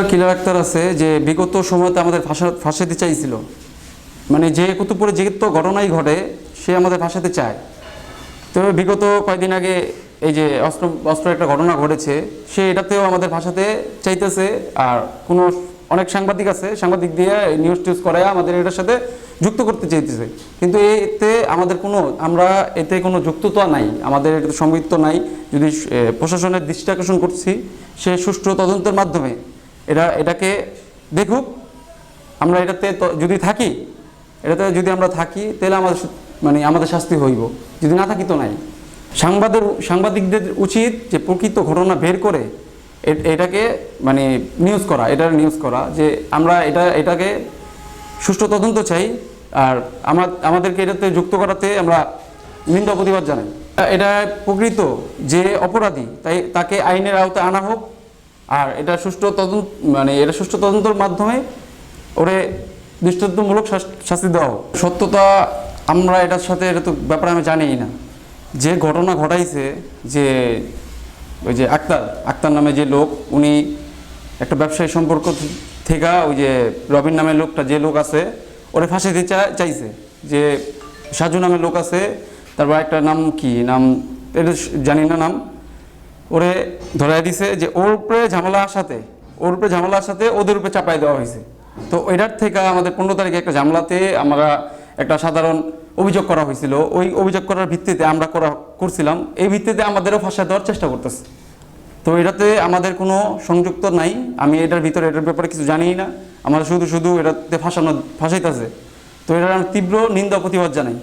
আক্তার কিলার আক্তার আছে যে বিগত সময়তে আমাদের ফাঁসা, ফাঁসাতে চাইছিল। মানে যে কুতুবপুরে যে তো ঘটনাই ঘটে, সে আমাদের ফাঁসাতে চায়। তো বিগত কয়েকদিন আগে এই যে অস্ত্র অস্ত্র একটা ঘটনা ঘটেছে, সে এটাতেও আমাদের ভাষাতে চাইতেছে। আর কোনো অনেক সাংবাদিক আছে, সাংবাদিক দিয়ে নিউজ টিউজ করে আমাদের এটার সাথে যুক্ত করতে চাইতেছে। কিন্তু এতে আমাদের কোনো, আমরা এতে কোনো যুক্ততা নাই, আমাদের এটাতে সম্পৃক্ত নাই। যদি প্রশাসনের দৃষ্টি আকর্ষণ করছি, সে সুষ্ঠু তদন্তের মাধ্যমে এটা, এটাকে দেখুক, আমরা এটাতে যদি থাকি, এটাতে যদি আমরা থাকি, তাহলে আমাদের মানে আমাদের শাস্তি হইব। যদি না থাকি তো নাই। সাংবাদের, সাংবাদিকদের উচিত যে প্রকৃত ঘটনা বের করে এটাকে মানে নিউজ করা, এটার নিউজ করা, যে আমরা এটা, এটাকে সুষ্ঠু তদন্ত চাই, আর আমরা, আমাদেরকে এটাতে যুক্ত করাতে আমরা নিন্দা প্রতিবাদ জানাই। এটা প্রকৃত যে অপরাধী, তাই তাকে আইনের আওতায় আনা হোক আর এটা সুষ্ঠু তদন্ত মানে এটা সুষ্ঠু তদন্তের মাধ্যমে ওরে দৃষ্টান্তমূলক শাস- শাস্তি দেওয়া হোক। সত্যতা আমরা এটার সাথে, এটা তো ব্যাপারে আমি জানিই না। যে ঘটনা ঘটাইছে যে ওই যে আক্তার আক্তার নামে যে লোক, উনি একটা ব্যবসায়ী সম্পর্ক থেকে ওই যে রবিন নামের লোকটা যে লোক আছে, ওরে ফাঁসি দিতে চাইছে। যে সাজু নামের লোক আছে, তারপর একটা নাম কি? নাম, এটা জানি না নাম। ওরে ধরাই দিছে যে ওর উপরে ঝামেলা আসাতে ওর উপরে ঝামেলা আসাতে ওদের উপরে চাপাই দেওয়া হয়েছে। তো এটার থেকে আমাদের পনেরো তারিখে একটা ঝামেলাতে আমরা একটা সাধারণ অভিযোগ করা হয়েছিল। ওই অভিযোগ করার ভিত্তিতে আমরা করা, করছিলাম। এই ভিত্তিতে আমাদেরও ফাঁসা দেওয়ার চেষ্টা করতেছে। তো এটাতে আমাদের কোনো সংযুক্ত নাই। আমি এটার ভিতরে, এটার ব্যাপারে কিছু জানিই না। আমরা শুধু শুধু এটাতে ফাঁসানো, ফাঁসাইতেছে। তো এটার আমি তীব্র নিন্দা প্রতিবাদ জানাই।